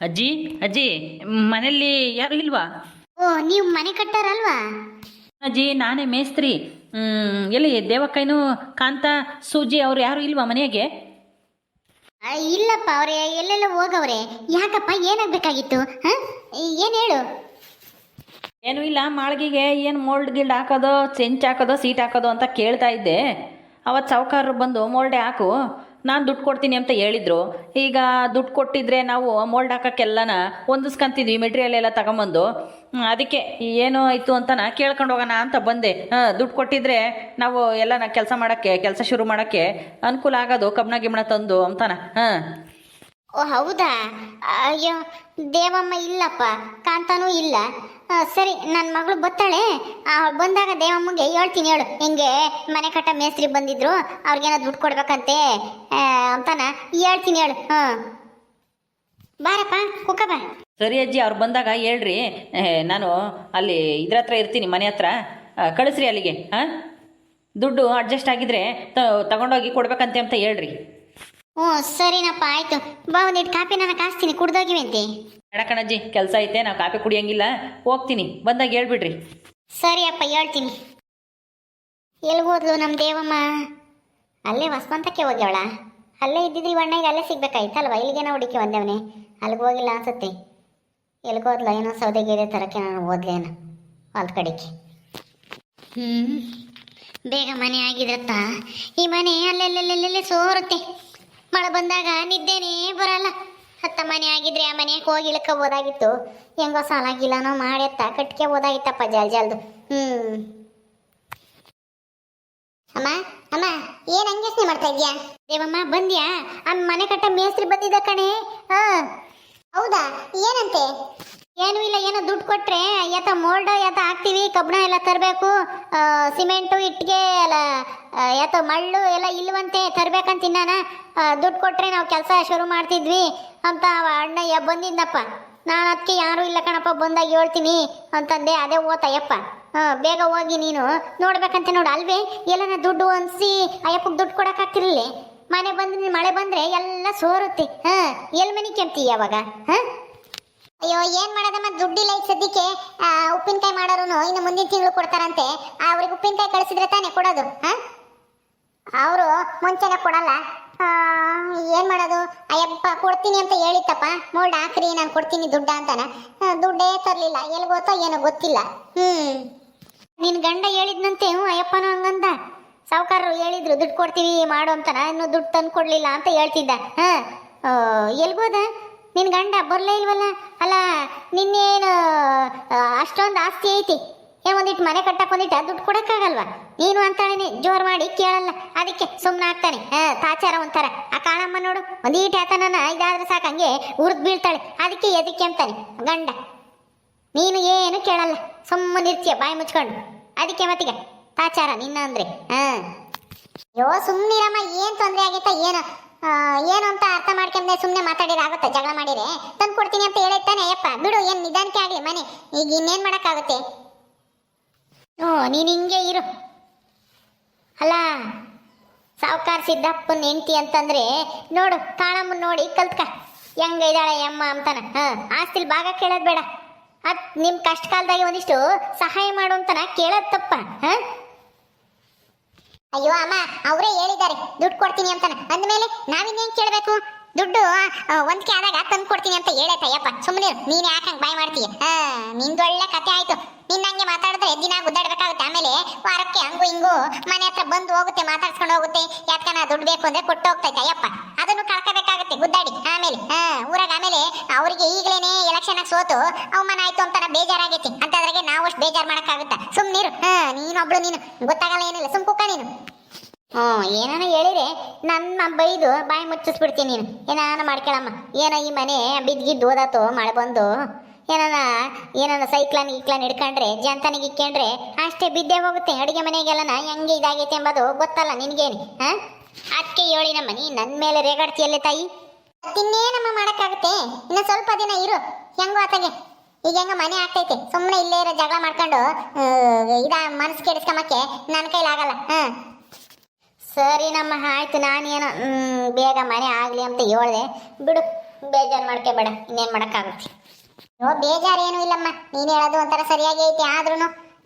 ಅಜ್ಜಿ ಅಜ್ಜಿ ಮನೆಯಲ್ಲಿ ಯಾರು ಇಲ್ವಾ? ಓ ನೀವು ಮನೆ ಕಟ್ಟಾರಲ್ವಾ? ಅಜ್ಜಿ ನಾನೇ ಮೇಸ್ತ್ರಿ. ಹ್ಮ್, ಎಲ್ಲಿ ದೇವಕ್ಕಯ್ಯನು ಕಾಂತ ಸೂಜಿ ಅವ್ರು ಯಾರು ಇಲ್ವಾ ಮನೆಗೆ? ಆ, ಇಲ್ಲಪ್ಪ ಅವರೇ ಎಲ್ಲೆಲ್ಲ ಹೋಗವ್ರೆ. ಯಾಕಪ್ಪ ಏನಾಗ್ಬೇಕಾಗಿತ್ತು ಹಾಂ? ಏನು ಹೇಳು? ಏನು ಇಲ್ಲ ಮಾಳ್ಗಿಗೆ ಏನು ಮೋಲ್ಡ್ ಗಿಲ್ಡ್ ಹಾಕೋದು ಚೆಂಚ್ ಹಾಕೋದೋ ಸೀಟ್ ಹಾಕೋದೋ ಅಂತ ಕೇಳ್ತಾ ಇದ್ದೆ. ಅವತ್ತು ಸಾವುಕಾರರು ಬಂದು ಮೋಲ್ಡೆ ಹಾಕು. ನಾನು ದುಡ್ಡು ಕೊಡ್ತೀನಿ ಅಂತ ಹೇಳಿದ್ರು. ಈಗ ದುಡ್ಡು ಕೊಟ್ಟಿದ್ರೆ ನಾವು ಮೋಲ್ಡ್ ಹಾಕೋಕ್ಕೆಲ್ಲನ ಹೊಂದಿಸ್ಕೊಂತಿದ್ವಿ ಮೆಟೀರಿಯಲ್ ಎಲ್ಲ ತಗೊಂಬಂದು. ಅದಕ್ಕೆ ಏನು ಆಯಿತು ಅಂತನ ಕೇಳ್ಕೊಂಡು ಹೋಗೋಣ ಅಂತ ಬಂದೆ. ದುಡ್ಡು ಕೊಟ್ಟಿದ್ರೆ ನಾವು ಎಲ್ಲನ ಕೆಲಸ ಮಾಡೋಕ್ಕೆ, ಕೆಲಸ ಶುರು ಮಾಡೋಕ್ಕೆ ಅನುಕೂಲ ಆಗೋದು, ಕಬ್ಬಣ ಗಿಬ್ಣ ತಂದು ಅಂತಾನ. ಹಾಂ. ಓ, ಹೌದಾ? ಅಯ್ಯೋ, ದೇವಮ್ಮ ಇಲ್ಲಪ್ಪ, ಕಾಂತಾನೂ ಇಲ್ಲ. ಸರಿ ನನ್ನ ಮಗಳು ಬತ್ತಾಳೆ ಬಂದಾಗ ದೇವಮ್ಮಗೆ ಹೇಳ್ತೀನಿ ಹೇಳು. ಹಿಂಗೆ ಮನೆ ಕಟ್ಟ ಮೇಸ್ತ್ರಿ ಬಂದಿದ್ರು ಅವ್ರಿಗೇನೋ ದುಡ್ಡು ಕೊಡ್ಬೇಕಂತೆ ಅಂತಾನ ಹೇಳ್ತೀನಿ ಹೇಳು. ಹಾಂ. ಬಾರಪ್ಪ, ಕುಕ್ಕ ಬಾ. ಸರಿ ಅಜ್ಜಿ, ಅವ್ರು ಬಂದಾಗ ಹೇಳ್ರಿ. ನಾನು ಅಲ್ಲಿ ಇದ್ರ ಹತ್ರ ಇರ್ತೀನಿ, ಮನೆ ಹತ್ರ. ಕಳಿಸ್ರಿ ಅಲ್ಲಿಗೆ, ಹಾಂ? ದುಡ್ಡು ಅಡ್ಜಸ್ಟ್ ಆಗಿದ್ರೆ ತಗೊಂಡೋಗಿ ಕೊಡ್ಬೇಕಂತೆ ಅಂತ ಹೇಳ್ರಿ. ಹ್ಞೂ ಸರಿನಪ್ಪ ಆಯ್ತು. ಬಾ ಒಂದಿಟ್ಟು ಕಾಫಿ ನಾನು ಕಾಸ್ತೀನಿ ಅಂತೆ. ಬೇಡ ಕಣಜ್ಜಿ ಕೆಲಸ ಐತೆ ನಾವು ಕಾಫಿ ಕುಡಿಯಂಗಿಲ್ಲ. ಹೋಗ್ತೀನಿ ಬಂದಾಗ ಹೇಳ್ಬಿಡ್ರಿ. ಸರಿ ಅಪ್ಪ ಹೇಳ್ತೀನಿ. ಎಲ್ಲಿ ಹೋದ್ಲು ನಮ್ಮ ದೇವಮ್ಮ? ಅಲ್ಲೇ ವಸಂತಕ್ಕೆ ಹೋಗ್ಯವಳ? ಅಲ್ಲೇ ಇದ್ದಿದ್ರೆ ಇವಣ್ಣಿಗೆ ಅಲ್ಲೇ ಸಿಗ್ಬೇಕಾಯ್ತಲ್ವ? ಇಲ್ಲಿಗೇನೋ ಹುಡುಕಿ ಬಂದೇವನೆ. ಅಲ್ಲಿಗೆ ಹೋಗಿಲ್ಲ ಅನ್ಸುತ್ತೆ. ಎಲ್ಲಿಗೆ ಹೋದ್ಲ? ಏನೋ ಸೌದೆಗೀರೆ ತರಕ್ಕೆ ನಾನು ಓದ್ಲೇನ ಹೊಲ್ ಕಡೆಗೆ. ಹ್ಞೂ ಬೇಗ ಮನೆ ಆಗಿದ್ರತ್ತ ಈ ಮನೆ ಅಲ್ಲೆಲ್ಲೆಲ್ಲೆಲ್ಲೆಲ್ಲೆ ಸೋರುತ್ತೆ. ಮಳೆ ಬಂದಾಗ ನಿದ್ದೆನೇ ಬರಲ್ಲ. ಹತ್ತ ಮನೆ ಆಗಿದ್ರೆ ಆ ಮನೆಗೆ ಹೋಗಿ ಇಳ್ಕೋಬೋದಾಗಿತ್ತು ಹೆಂಗೋ ಸಾಲ ಗಿಲಾನೋ ಮಾಡ್ಯತ್ತ ಕಟ್ಕೆ ಹೋದಾಗಿತ್ತಪ್ಪ ಜಲ್ ಜಲ್ದು. ಹ್ಮ್. ಅಮ್ಮ ಅಮ್ಮ, ಏನ್ ಹಂಗೆ ಮಾಡ್ತಾ ಇದ್ಯಾ ದೇವಮ್ಮ, ಬಂದ್ಯಾ? ಆ ಮನೆ ಕಟ್ಟ ಮೇಸ್ತ್ರಿ ಬಂದಿದ್ದ ಕಣೆ. ಹಾ. ಹೌದಾ? ಏನಂತೆ? ಏನೂ ಇಲ್ಲ, ಏನೋ ದುಡ್ಡು ಕೊಟ್ರೆ ಯಾತ ಮೋಲ್ಡ್ ಯಾತ ಹಾಕ್ತೀವಿ, ಕಬ್ಬಣ ಎಲ್ಲ ತರಬೇಕು ಸಿಮೆಂಟು ಇಟ್ಟಿಗೆ ಎಲ್ಲ ಯಾತ ಮಳ್ಳು ಎಲ್ಲ ಇಲ್ವಂತೆ ತರಬೇಕಂತ ಇನ್ನಾನ ದುಡ್ಡು ಕೊಟ್ರೆ ನಾವು ಕೆಲಸ ಶುರು ಮಾಡ್ತಿದ್ವಿ ಅಂತ ಅಣ್ಣ ಬಂದಿದ್ದಪ್ಪ ನಾನು ಅದಕ್ಕೆ ಯಾರೂ ಇಲ್ಲ ಕಣಪ್ಪ, ಬಂದಾಗ ಹೇಳ್ತೀನಿ ಅಂತಂದೆ, ಅದೇ ಓತಯ್ಯಪ್ಪ. ಹಾಂ ಬೇಗ ಹೋಗಿ ನೀನು ನೋಡ್ಬೇಕಂತ ನೋಡು, ಅಲ್ವೇ? ಎಲ್ಲನ ದುಡ್ಡು ಅನ್ಸಿ ಅಯ್ಯಪ್ಪಗೆ ದುಡ್ಡು ಕೊಡೋಕ್ಕಾಗ್ತಿರ್ಲಿ ಮನೆ ಬಂದ್ರೆ ಮಳೆ ಬಂದ್ರೆ ಎಲ್ಲ ಸೋರುತ್ತೆ. ಹಾಂ ಎಲ್ಲಿ ಮನೆ ಕೆಂಪ್ತಿ ಯಾವಾಗ ಹಾಂ? ಅಯ್ಯೋ, ಏನ್ ಮಾಡೋದಮ್ಮ? ದುಡ್ಡಿಲ್ಲ ಈಗ ಸದ್ಯಕ್ಕೆ. ಉಪ್ಪಿನಕಾಯಿ ಮಾಡೋರು ಇನ್ನು ಮುಂದಿನ ತಿಂಗಳು ಕೊಡ್ತಾರಂತೆ. ಅವ್ರಿಗೆ ಉಪ್ಪಿನಕಾಯಿ ಕಳಿಸಿದ್ರೆ ತಾನೇ ಕೊಡೋದು ಅವರು ಮುಂಚೆನೆ ಕೊಡಲ್ಲ. ಏನ್ ಮಾಡೋದು? ಅಯ್ಯಪ್ಪ, ಕೊಡ್ತೀನಿ ಅಂತ ಹೇಳಿತ್ತಪ್ಪ. ಮೋಲ್ಡ್ ಹಾಕ್ರಿ, ನಾನು ಕೊಡ್ತೀನಿ ದುಡ್ಡ ಅಂತಾನ. ದುಡ್ಡೇ ತರಲಿಲ್ಲ. ಎಲ್ಲಿ ಗೊತ್ತೋ ಏನೋ ಗೊತ್ತಿಲ್ಲ. ಹ್ಮ್. ನಿನ್ ಗಂಡ ಹೇಳಿದ್ನಂತೆ, ಹ್ಞೂ, ಅಯ್ಯಪ್ಪನೂ ಹಂಗಂದ. ಸಾವುಕಾರರು ಹೇಳಿದ್ರು, ದುಡ್ಡು ಕೊಡ್ತೀವಿ ಮಾಡು ಅಂತಾನ. ಇನ್ನು ದುಡ್ಡು ತಂದು ಕೊಡ್ಲಿಲ್ಲ ಅಂತ ಹೇಳ್ತಿದ್ದ. ಹಾ. ಎಲ್ಗೋದ ನಿನ್ ಗಂಡ ಬರಲೇ ಇಲ್ವಲ್ಲ? ಅಲ್ಲ, ನಿನ್ನೇನು ಅಷ್ಟೊಂದು ಆಸ್ತಿ ಐತಿ? ಏ ಒಂದಿಟ್ಟು ಮನೆ ಕಟ್ಟಕ್ ಒಂದಿಟ್ಟು ದುಡ್ಡು ಕೊಡೋಕ್ಕಾಗಲ್ವ? ನೀನು ಅಂತಾಳೇನೆ, ಜೋರು ಮಾಡಿ ಕೇಳಲ್ಲ. ಅದಕ್ಕೆ ಸುಮ್ಮನೆ ಆಗ್ತಾನೆ. ತಾಚಾರ ಒಂಥರ. ಆ ಕಾಳಮ್ಮ ನೋಡು, ಒಂದೀಟ್ ಆತನನ್ನ ಇದಾದ್ರೆ ಸಾಕು, ಹಂಗೆ ಉರ್ದ್ ಬೀಳ್ತಾಳೆ. ಅದಕ್ಕೆ ಎದಕ್ಕೆ ಅಂತಾನೆ. ಗಂಡ, ನೀನು ಏನು ಕೇಳಲ್ಲ. ಸುಮ್ಮನೆ ಇರ್ತೀಯ ಬಾಯಿ ಮುಚ್ಕೊಂಡು. ಅದಕ್ಕೆ ಮತ್ತಿಗೆ, ತಾಚಾರ ನಿನ್ನ ಅಂದ್ರೆ. ಹಾಂ ಯೋ ಸುಮ್ಮನಿರಮ್ಮ ಏನು ತೊಂದರೆ ಆಗೈತ, ಏನು. ಏನು ಅಂತ ಅರ್ಥ ಮಾಡ್ಕೊಂಡೆ ಸುಮ್ಮನೆ ಮಾತಾಡಿರಾಗುತ್ತೆ ಜಗಳ ಮಾಡಿರೆ ತಂದು ಕೊಡ್ತೀನಿ ಅಂತ ಹೇಳಿರ್ತಾನೆ ಅಯ್ಯಪ್ಪ ಬಿಡು, ಏನು ನಿಧಾನಕ್ಕೆ ಆಗಲಿ, ಮನೆ. ಈಗ ಇನ್ನೇನು ಮಾಡೋಕ್ಕಾಗುತ್ತೆ? ಓ, ನೀನು ಹಿಂಗೆ ಇರು. ಅಲ್ಲ, ಸಾವುಕಾರ ಸಿದ್ದಪ್ಪನ ಹೆಂಡತಿ ಅಂತಂದ್ರೆ, ನೋಡು ಕಾಣಮ್ಮ ನೋಡಿ ಕಲ್ತ್ಕ. ಹೆಂಗ ಇದ್ದಾಳೆ ಅಮ್ಮ ಅಂತಾನೆ. ಹಾಂ, ಆಸ್ತಿಲಿ ಭಾಗ ಕೇಳೋದು ಬೇಡ. ಅದು ನಿಮ್ಮ ಕಷ್ಟ ಕಾಲದಾಗೆ ಒಂದಿಷ್ಟು ಸಹಾಯ ಮಾಡು ಅಂತನ ಕೇಳೋದು ತಪ್ಪ. ಹ? ಅಯ್ಯೋ, ಅಮ್ಮ, ಅವರೇ ಹೇಳಿದ್ದಾರೆ. ದುಡ್ಡು ಕೊಡ್ತೀನಿ ಅಂತಾನೆ. ಅಂದಮೇಲೆ ನಾವಿನ್ನೇನು ಕೇಳಬೇಕು? ದುಡ್ಡು ಒಂದ್ಕೆ ಆದಾಗ ತಂದು ಕೊಡ್ತೀನಿ ಅಂತ ಹೇಳೈತಯ್ಯಪ್ಪ ಸುಮ್ಮನೆ ನೀನ್ ಯಾಕಂಗ್ ಬಾಯ್ ಮಾಡ್ತೀಯ? ನಿಂದು ನಿಂದೊಳ್ಳೆ ಕತೆ ಆಯ್ತು. ನಿನ್ನ ಹಂಗೆ ಮಾತಾಡಿದ್ರೆ ದಿನ ಗುದ್ದಾಡ್ಬೇಕಾಗುತ್ತೆ. ಆಮೇಲೆ ವಾರಕ್ಕೆ ಹಂಗು ಹಿಂಗು ಮನೆ ಹತ್ರ ಬಂದು ಹೋಗುತ್ತೆ, ಮಾತಾಡ್ಸ್ಕೊಂಡು ಹೋಗುತ್ತೆ. ಯಾಕನ ದುಡ್ಡು ಬೇಕು ಅಂದ್ರೆ ಕೊಟ್ಟು ಹೋಗ್ತೈತೆ ಅಯ್ಯಪ್ಪ ಅದನ್ನು ಕಳ್ಕೋಬೇಕಾಗುತ್ತೆ. ಗುದ್ದಾಡಿ. ಆಮೇಲೆ ಊರಾಗ ಆಮೇಲೆ ಅವರಿಗೆ ಈಗಲೇ ಎಲೆಕ್ಷನ್ ಸೋತು ಅವಮಾನ ಆಯ್ತು ಅಂತ ಬೇಜಾರಾಗೈತಿ. ಅಂತದ್ರಾಗೆ ನಾವು ಅಷ್ಟು ಬೇಜಾರ್ ಮಾಡಕ್ಕಾಗುತ್ತಾ? ಸುಮ್ನಿರು ಹಾ, ನೀನೊಬ್ಳು ನೀನು. ಗೊತ್ತಾಗಲ್ಲ ಏನಿಲ್ಲ. ಸುಮ್ ಕುಕ್ಕ ನೀನು. ಹ್ಞೂ, ಏನಾನ ಹೇಳಿರೆ, ನನ್ನ ಬೈದು ಬಾಯಿ ಮುಚ್ಚಿಸ್ಬಿಡ್ತೀನಿ ನೀನು. ಏನಾನ ಮಾಡ್ಕೊಳಮ್ಮ. ಏನೋ ಈ ಮನೆ ಬಿದ್ಗಿದ್ದು, ಓದಾತು, ಮಳೆ ಬಂದು. ಏನಾನ ಏನಾನ ಸೈಕ್ಲಾನ್ ಗಿಕ್ಲಾನ್ ಹಿಡ್ಕೊಂಡ್ರೆ ಜಂತನಿಗೆ ಇಕ್ಕೊಂಡ್ರೆ ಅಷ್ಟೇ ಬಿದ್ದೇ ಹೋಗುತ್ತೆ. ಅಡುಗೆ ಮನೆಗೆಲ್ಲನ ಹೆಂಗೆ ಇದಾಗೈತೆ ಎಂಬುದು ಗೊತ್ತಲ್ಲ ನಿನಗೇನು. ಹಾಂ? ಅದಕ್ಕೆ ಹೇಳಿ ನಮ್ಮ ನೀ ನನ್ನ ಮೇಲೆ ರೇಗಾಡ್ತಿಯಲ್ಲೇ ತಾಯಿ? ಇನ್ನೇನಮ್ಮ ಮಾಡೋಕ್ಕಾಗುತ್ತೆ? ಇನ್ನು ಸ್ವಲ್ಪ ದಿನ ಇರು. ಹೆಂಗೋ ಆತಗೆ. ಈಗ ಹೆಂಗ ಮನೆ ಆಗ್ತೈತೆ. ಸುಮ್ಮನೆ ಇಲ್ಲೇ ಇರೋ ಜಗಳ ಮಾಡ್ಕೊಂಡು ಇದ ಮನಸ್ಸು ಕೆಡಿಸ್ಕೊಂಬಕ್ಕೆ ನನ್ನ ಕೈಲಾಗಲ್ಲ ಹಾಂ. ಸರಿ ನಮ್ಮ, ಆಯ್ತು, ನಾನೇನು ಬೇಗ ಮನೆ ಆಗಲಿ ಅಂತ ಹೇಳ್ದೆ. ಬಿಡು, ಬೇಜಾರು ಮಾಡ್ಕೋಬೇಡ ಇನ್ನೇನು ಮಾಡೋಕ್ಕಾಗುತ್ತೆ? ಓ ಬೇಜಾರು ಏನೂ ಇಲ್ಲಮ್ಮ. ನೀನು ಹೇಳೋದು ಒಂಥರ ಸರಿಯಾಗಿ ಐತೆ ಆದ್ರೂ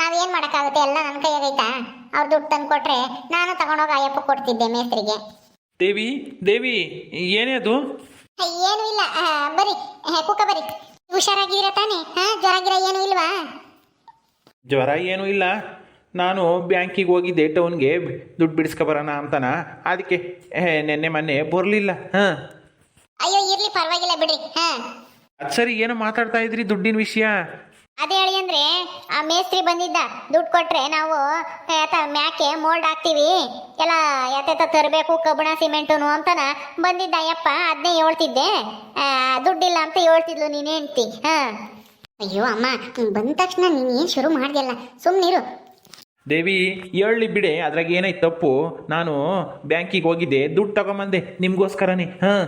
ನಾವೇನು ಮಾಡೋಕ್ಕಾಗುತ್ತೆ? ಎಲ್ಲ ನನ್ನ ಕೈಯಾಗೈತಾ ಅವ್ರು ದುಡ್ಡು ತಂದು ಕೊಟ್ಟರೆ ನಾನು ತಗೊಂಡೋಗಿ ಅಯ್ಯಪ್ಪ ಕೊಡ್ತಿದ್ದೆ ಮೇಸ್ತ್ರಿಗೆ. ದೇವಿ ದೇವಿ ಏನೇ ಅದು? ಏನು ಇಲ್ಲ. ಬರಿ ಕುಕ್ಕ ಬರಿ ಹುಷಾರಾಗಿದ್ದೀರಾ ತಾನೇ? ಹಾ ಜ್ವರ ಗಿರ ಏನು ಇಲ್ವಾ? ಜ್ವರ ಏನೂ ಇಲ್ಲ. ನಾನು ಬ್ಯಾಂಕಿಗೆ ಹೋಗಿದ್ದೆ ಟೌನ್ಗೆ. ದುಡ್ಡು ಬಿಡಿಸ್ಕೊಬರೋಣ ಅಂತನ? ಅದಕ್ಕೆ ನೆನ್ನೆ ಮೊನ್ನೆ ಬರಲಿಲ್ಲ. ಹಾಂ. ಅಯ್ಯೋ ಇರ್ಲಿ ಪರವಾಗಿಲ್ಲ ಬಿಡ್ರಿ. ಹಾ. ಅದು ಸರಿ ಏನೋ ಮಾತಾಡ್ತಾ ಇದ್ರಿ ದುಡ್ಡಿನ ವಿಷಯ? ಅದೇ ಹೇಳಿ ಅಂದ್ರೆ, ಆ ಮೇಸ್ತ್ರಿ ಬಂದಿದ್ದ, ದುಡ್ಡು ಕೊಟ್ರೆ ನಾವು ಮ್ಯಾಕೆ ಮೋಲ್ಡ್ ಹಾಕ್ತೀವಿ. ಎಲ್ಲ ಯಾತ ತರಬೇಕು, ಕಬ್ಬಣ, ಸಿಮೆಂಟುನು ಅಂತನ ಬಂದಿದ್ದ ಅಯ್ಯಪ್ಪ ಅದನ್ನೇ ಹೇಳ್ತಿದ್ದೆ. ದುಡ್ಡಿಲ್ಲ ಅಂತ ಹೇಳ್ತಿದ್ಲು ನೀನ್ ಹೆಂಡ್ತಿ, ಹಾ. ಅಯ್ಯೋ ಅಮ್ಮ ಬಂದ ತಕ್ಷಣ ನೀನ್ ಏನ್ ಶುರು ಮಾಡ್ದಿಯಲ್ಲ? ಸುಮ್ನಿರು ದೇವಿ ಹೇಳಿ ಬಿಡೆ, ಅದ್ರಾಗ ಏನಾಯ್ತು ತಪ್ಪು. ನಾನು ಬ್ಯಾಂಕಿಗೆ ಹೋಗಿದ್ದೆ, ದುಡ್ಡು ತಗೊಂಬಂದೆ, ನಿಮಗೋಸ್ಕರನೇ, ಹಾಂ.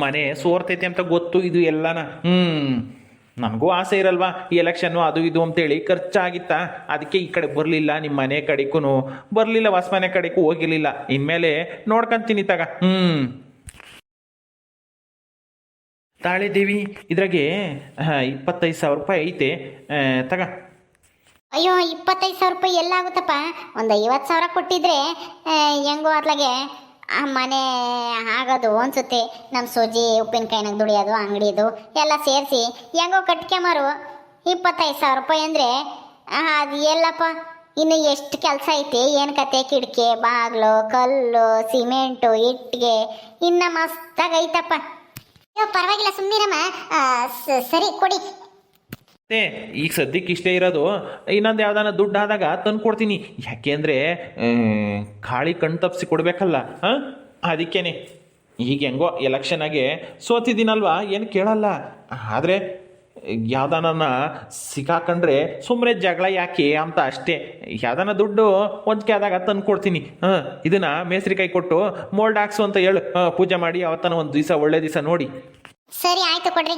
ಮನೆ ಸೋರ್ತೈತೆ ಅಂತ ಗೊತ್ತು, ಇದು ಎಲ್ಲನ ಹ್ಞೂ ನನಗೂ ಆಸೆ ಇರಲ್ವಾ? ಈ ಎಲೆಕ್ಷನ್ನು ಅದು ಇದು ಅಂತೇಳಿ ಖರ್ಚಾಗಿತ್ತಾ? ಅದಕ್ಕೆ ಈ ಕಡೆ ಬರಲಿಲ್ಲ ನಿಮ್ಮ ಮನೆ ಕಡೆಗೂ ಬರಲಿಲ್ಲ ಹೊಸ ಮನೆ ಕಡೆಗೂ ಹೋಗಿರಲಿಲ್ಲ. ಇನ್ಮೇಲೆ ನೋಡ್ಕೊಂತೀನಿ ತಗ. ಹ್ಞೂ ತಾಳೆ ದೇವಿ, ಇದ್ರಾಗೆ ಇಪ್ಪತ್ತೈದು ಸಾವಿರ ರೂಪಾಯಿ ಐತೆ. ತಗ. ಅಯ್ಯೋ, ಇಪ್ಪತ್ತೈದು ಸಾವಿರ ರೂಪಾಯಿ ಎಲ್ಲಾಗುತ್ತಪ್ಪ ಒಂದು ಐವತ್ತು ಸಾವಿರ ಕೊಟ್ಟಿದ್ರೆ ಹೆಂಗೋ ಅತ್ಲಾಗೆ ಆ ಮನೆ ಆಗೋದು ಅನ್ಸುತ್ತೆ. ನಮ್ಮ ಸೂಜಿ ಉಪ್ಪಿನಕಾಯಿನಾಗ ದುಡಿಯೋದು ಅಂಗಡಿದು ಎಲ್ಲ ಸೇರಿಸಿ ಹೆಂಗೋ ಕಟ್ಕೊಂಬರು. ಇಪ್ಪತ್ತೈದು ಸಾವಿರ ರೂಪಾಯಿ ಅಂದರೆ ಅದು ಎಲ್ಲಪ್ಪ, ಇನ್ನು ಎಷ್ಟು ಕೆಲಸ ಐತಿ, ಏನು ಕತೆ, ಕಿಟಕಿ, ಬಾಗಿಲು, ಕಲ್ಲು, ಸಿಮೆಂಟು, ಇಟ್ಟಿಗೆ, ಇನ್ನು ಮಸ್ತಾಗೈತಪ್ಪ. ಪರವಾಗಿಲ್ಲ ಸುಮ್ಮನಿರಮ್ಮ ಸರಿ, ಕೊಡಿ. ಈಗ ಸದ್ಯಕ್ಕೆ ಇಷ್ಟೇ ಇರೋದು, ಇನ್ನೊಂದು ಯಾವ್ದಾನ ದುಡ್ಡು ಆದಾಗ ತಂದು ಕೊಡ್ತೀನಿ. ಯಾಕೆಂದರೆ ಖಾಳಿ ಕಣ್ ತಪ್ಪಿಸಿ ಕೊಡಬೇಕಲ್ಲ, ಹಾಂ? ಅದಕ್ಕೇನೆ. ಈಗ ಹೆಂಗೋ ಎಲೆಕ್ಷನಾಗೆ ಸೋತಿದ್ದೀನಲ್ವಾ? ಏನು ಕೇಳಲ್ಲ. ಆದರೆ ಯಾವ್ದಾನ ಸಿಕ್ಕಾಕೊಂಡ್ರೆ ಸುಮ್ಮನೆ ಜಗಳ ಯಾಕೆ ಅಂತ ಅಷ್ಟೇ. ಯಾವ್ದಾನ ದುಡ್ಡು ಹೊಂಚಿಕೆ ಆದಾಗ ತಂದು ಕೊಡ್ತೀನಿ. ಹಾಂ? ಇದನ್ನ ಮೇಸ್ರಿಕಾಯಿ ಕೈ ಕೊಟ್ಟು ಮೋಲ್ಡ್ ಹಾಕ್ಸು ಅಂತ ಹೇಳು. ಪೂಜೆ ಮಾಡಿ ಅವತ್ತನ ಒಂದು ದಿವಸ ಒಳ್ಳೆ ದಿವಸ ನೋಡಿ. ಸರಿ, ಆಯ್ತು ಕೊಡ್ರಿ.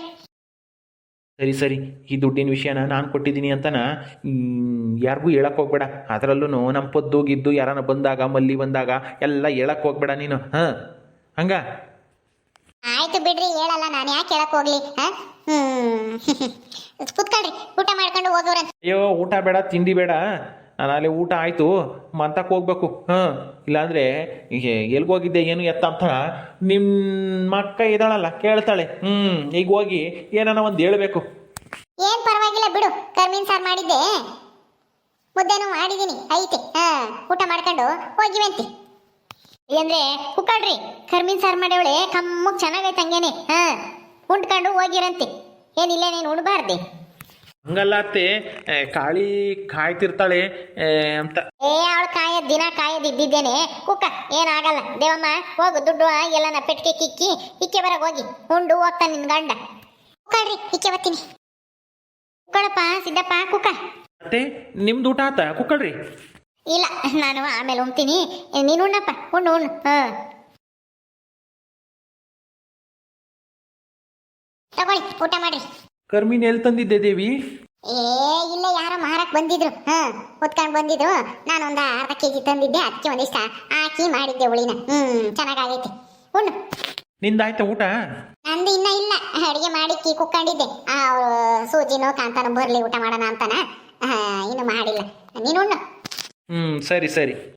ಸರಿ ಸರಿ ಈ ದುಡ್ಡಿನ ವಿಷಯನ ನಾನು ಕೊಟ್ಟಿದ್ದೀನಿ ಅಂತನ ಯಾರಿಗೂ ಹೇಳಕ್ಕೆ ಹೋಗ್ಬೇಡ. ಅದರಲ್ಲೂ ನಮ್ಮ ಪದ್ದು ಗಿದ್ದು ಯಾರನ್ನ ಬಂದಾಗ ಮಲ್ಲಿ ಬಂದಾಗ ಎಲ್ಲ ಹೇಳಕ್ಕೆ ಹೋಗ್ಬೇಡ ನೀನು ಹಾಂ? ಹಂಗ? ಆಯ್ತು ಬಿಡ್ರಿ ಹೇಳಲ್ಲ ನಾನು ಯಾಕೆ ಹೇಳಕ್ ಹೋಗ್ಲಿ ಕುತ್ಕೊಳ್ರಿ ಊಟ ಮಾಡ್ಕೊಂಡು ಹೋಗೋರ ಅಯ್ಯೋ ಊಟ ಬೇಡ ತಿಂಡಿ ಬೇಡ ನಾನು ಅಲ್ಲಿ ಊಟ ಆಯಿತು, ಮಂತಕ್ಕೆ ಹೋಗ್ಬೇಕು. ಹಾಂ, ಇಲ್ಲಾಂದರೆ ಎಲ್ಲಿಗೆ ಹೋಗಿದ್ದೆ, ಏನು ಎತ್ತ ಅಂತ ನಿಮ್ಮ ಮಕ್ಕ ಇದ್ದಾಳಲ್ಲ, ಕೇಳ್ತಾಳೆ. ಹ್ಞೂ ಈಗ ಹೋಗಿ ಏನಾನ ಒಂದು ಹೇಳಬೇಕು. ಏನು ಪರವಾಗಿಲ್ಲ ಬಿಡು, ಕರ್ಮೀನ್ ಸಾರು ಮಾಡಿದ್ದೆ. ಮುದ್ದೆನೂ ಮಾಡಿದ್ದೀನಿ ಐತೆ. ಹಾಂ, ಊಟ ಮಾಡ್ಕೊಂಡು ಹೋಗಿವಂತಿ ಅಂದ್ರೆ ಕುಕ್ಕಳ್ರಿ ಕರ್ಮೀನ್ ಸಾರು ಮಾಡ್ಯವಳೆ, ಕಮ್ಮಗ್ ಚೆನ್ನಾಗೈತೆ ಹಂಗೇನೆ. ಹಾಂ ಉಂಡ್ಕೊಂಡು ಹೋಗಿರಂತೆ ಏನಿಲ್ಲ, ನೀನು ಉಣ್ಬಾರ್ದೆ. ಹಂಗಲ್ಲ ಅತ್ತೆ ಏ, ಕಾಳಿ ಕಾಯ್ತಿರ್ತಾಳೆ ಏ, ಅಂತ. ಏ ಅವಳು ಕಾಯೋದ್ ದಿನ ಕಾಯದ್ ಇದ್ದಿದ್ದೇನೆ ಕುಕ್ಕ ಏನಾಗಲ್ಲ. ದೇವಮ್ಮ ಹೋಗು ದುಡ್ಡು ಎಲ್ಲನ ಪೆಟ್ಟಿಗೆ ಕಿಕ್ಕಿ ಇಕ್ಕೆ ಬರಗ್ ಹೋಗಿ. ಉಂಡು ಹೋಗ್ತಾನೆ ನಿನ್ ಗಂಡ. ಕುಕ್ಕಳ್ರಿ ಇಕ್ಕೆ ಬತ್ತೀನಿ ಕುಕ್ಕಳಪ್ಪ ಸಿದ್ದಪ್ಪ ಕುಕ್ಕ. ಮತ್ತೆ ನಿಮ್ದು ಊಟ ಆತ? ಕುಕ್ಕಳ್ರಿ. ಇಲ್ಲ ನಾನು ಆಮೇಲೆ ಉಣ್ತೀನಿ. ನೀನು ಉಣ್ಣಪ್ಪ. ಉಣ್ಣು ಉಣ್ಣು. ಹಾ. ತಗೊಳ್ಳಿ ಊಟ ಮಾಡ್ರಿ. ಕರ್ಮಿನ ಎಲ್ಲಿ ತಂದಿದ್ದೆ ದೇವಿ? ಏ ಇಲ್ಲ ಯಾರೋ ಮಾರಕ್ ಬಂದಿದ್ರು. ಹಾ ಹೊತ್ಕೊಂಡ್ ಬಂದಿದ್ರು. ನಾನು ಒಂದ್ ಅರ್ಧ ಕೆಜಿ ತಂದಿದ್ದೆ ಅದಕ್ಕೆ ಒಂದಿಷ್ಟ ಹಾಕಿ ಮಾಡಿದ್ದೆ ಹುಳಿನ. ಹ್ಮ್ ಚೆನ್ನಾಗಾಗೈತಿ. ಉಣ್ಣು. ನಿಂದಾಯ್ತಾ ಊಟ? ನಂದು ಇನ್ನ ಇಲ್ಲ. ಅಡಿಗೆ ಮಾಡಿ ಕೀ ಕುಕ್ಕೊಂಡಿದ್ದೆ. ಆ ಸೂಜಿನೋ ಕಾಂತಾನೋ ಬರ್ಲಿ ಊಟ ಮಾಡೋಣ ಅಂತಾನ. ಆ, ಇನ್ನು ಮಾಡಿಲ್ಲ. ನೀನು ಉಣ್ಣು. ಹ್ಮ್ ಸರಿ ಸರಿ.